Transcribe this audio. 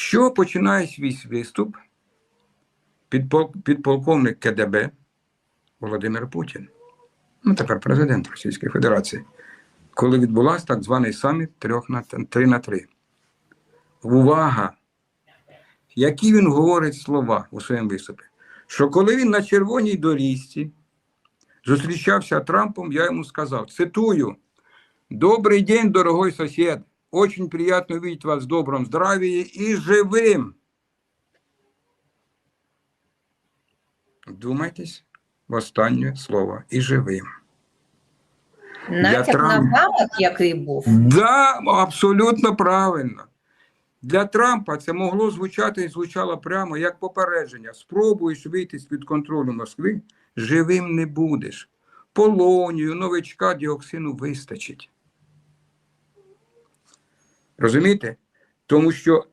Що починає свій виступ підпол- підполковник КДБ Володимир Путін, ну тепер президент Російської Федерації, коли відбулася так званий саміт трьох на 3 на 3. Увага! Які він говорить слова у своєму виступі? Що коли він на червоній доріжці зустрічався Трампом, я йому сказав, цитую, «Добрий день, дорогой сосед, очень приятно видеть вас в добром здравии и живым». Думайтесь в останнє слово і живим. Натяк на Трампа. замок, який був. Да, абсолютно правильно. Для Трампа це могло звучати і звучало прямо як попередження. Спробуєш вийти з-під контролю Москви, живим не будеш. Полонію, новичка, діоксину вистачить. Розумієте? Тому що